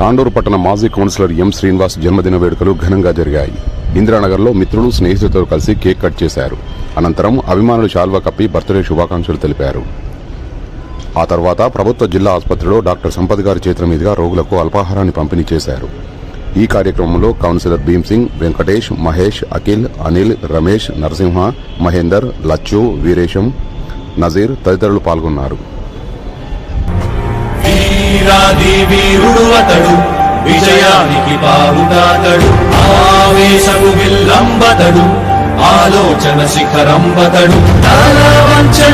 తాండూరు పట్టణ మాజీ కౌన్సిలర్ ఎం శ్రీనివాస్ జన్మదిన వేడుకలు ఘనంగా జరిగాయి. ఇందిరానగర్లో మిత్రులు స్నేహితులతో కలిసి కేక్ కట్ చేశారు. అనంతరం అభిమానులు శాల్వా కప్పి బర్త్డే శుభాకాంక్షలు తెలిపారు. ఆ తర్వాత ప్రభుత్వ జిల్లా ఆసుపత్రిలో డాక్టర్ సంపత్ గారి చేతుల మీదుగా రోగులకు అల్పాహారాన్ని పంపిణీ చేశారు. ఈ కార్యక్రమంలో కౌన్సిలర్ భీమ్ సింగ్ వెంకటేష్ మహేష్ అఖిల్ అనిల్ రమేష్ నరసింహ మహేందర్ లచ్చు వీరేశం నజీర్ తదితరులు పాల్గొన్నారు. వీరాది వీరుడు అతడు విజయానికి పావుతాతడు. ఆవేశము విల్లంబతడు ఆలోచన శిఖరంబతడు. తల యోధుడు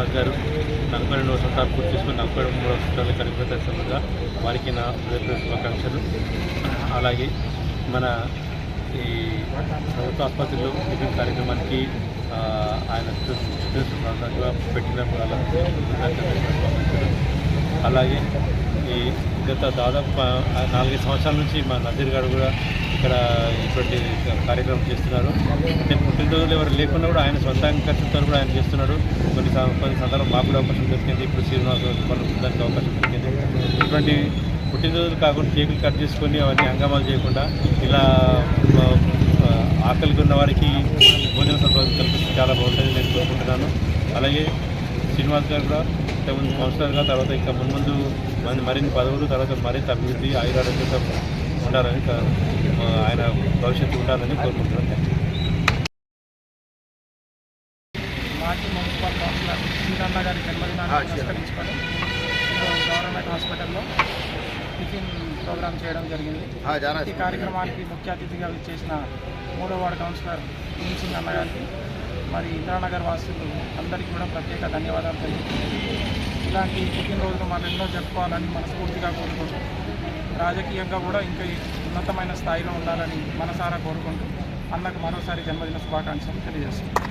కుమార్ గారు నలభై రెండు సంవత్సరాలు పూర్తి చేసుకుని నలభై మూడు సంవత్సరాలు కలిగిన వారికి నా హృదయపూర్వక శుభాకాంక్షలు. అలాగే మన ఈ ప్రభుత్వ ఆసుపత్రిలో ఈ కార్యక్రమానికి ఆయన పెట్టిన అలాగే ఈ గత దాదాపు నాలుగైదు సంవత్సరాల నుంచి మా నజీర్ గారు కూడా ఇక్కడ ఇటువంటి కార్యక్రమం చేస్తున్నారు. నేను పుట్టినరోజులు ఎవరు లేకుండా కూడా ఆయన సొంత ఖర్చుతో కూడా ఆయన చేస్తున్నాడు కొన్ని కొన్ని సందర్భం మాకు కూడా అవకాశం దొరికింది. ఇప్పుడు శ్రీనివాస దానికి అవకాశం దొరికింది. ఇటువంటి పుట్టినరోజులు కాకుండా కేకులు కట్ చేసుకొని అవన్నీ హంగామాలు చేయకుండా ఇలా ఆకలికి ఉన్న వారికి భోజన సదుపాయం కల్పిస్తే చాలా బాగుంటుంది నేను కోరుకుంటున్నాను. అలాగే శ్రీనివాస్ గారు కూడా ఇంతకుముందు కౌన్సిలర్గా తర్వాత ఇంకా ముందు ముందు మరిన్ని పదవులు తర్వాత మరింత అభివృద్ధి ఆయురారోగ్యంతో ఉండాలని కా- ఆయన భవిష్యత్తు ఉండాలని కోరుకుంటున్నాను. మాజీ మున్సిపల్ కౌన్సిలర్ శ్రీరన్న గారి జన్మదినాన్ని పురస్కరించుకొని గవర్నమెంట్ హాస్పిటల్లో టిఫిన్ ప్రోగ్రామ్ చేయడం జరిగింది. ఈ కార్యక్రమానికి ముఖ్య అతిథిగా విచ్చేసిన మూడో వార్డు కౌన్సిలర్ సింగ్ అన్న గారికి మరి ఇంద్రానగర్ వాసులు అందరికీ కూడా ప్రత్యేక ధన్యవాదాలు తెలుపుతున్నాను. ఇలాంటి పుట్టినరోజులు మనం ఎన్నో జరుపుకోవాలని మనస్ఫూర్తిగా కోరుకుంటూ రాజకీయంగా కూడా ఇంకా ఉన్నతమైన స్థాయిలో ఉండాలని మనసారా కోరుకుంటూ అన్నకు మరోసారి జన్మదిన శుభాకాంక్షలు తెలియజేస్తున్నాను.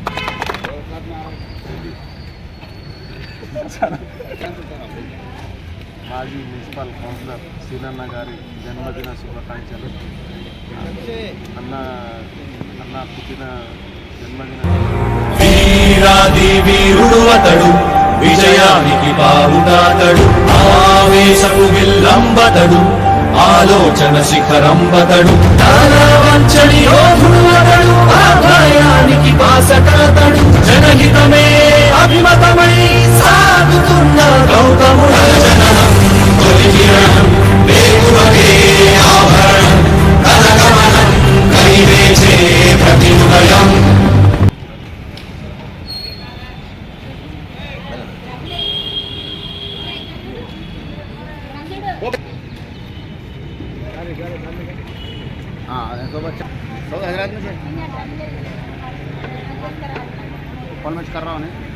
మాజీ మున్సిపల్ కౌన్సిలర్ సీనన్న గారి జన్మదిన శుభాకాంక్షలు. అన్న అన్న పుట్టిన జన్మదిన వీరాది వీరుడు అతడు విజయానికి బావుతాతడు ఆవేశపు విల్లంబతడు. ఆలోచన శిఖరంబతడు వంచని యోధుడు అతడు. ఆదాయానికి బాసకతడు. జనహితమే అభిమతమై సాగుతున్న గౌతముడు జననం తొలి కిరణం వేగువకే ఆభరణం కైవేచే हाँ तो बच्चा कौन मैच कर रहा हूँ उन्हें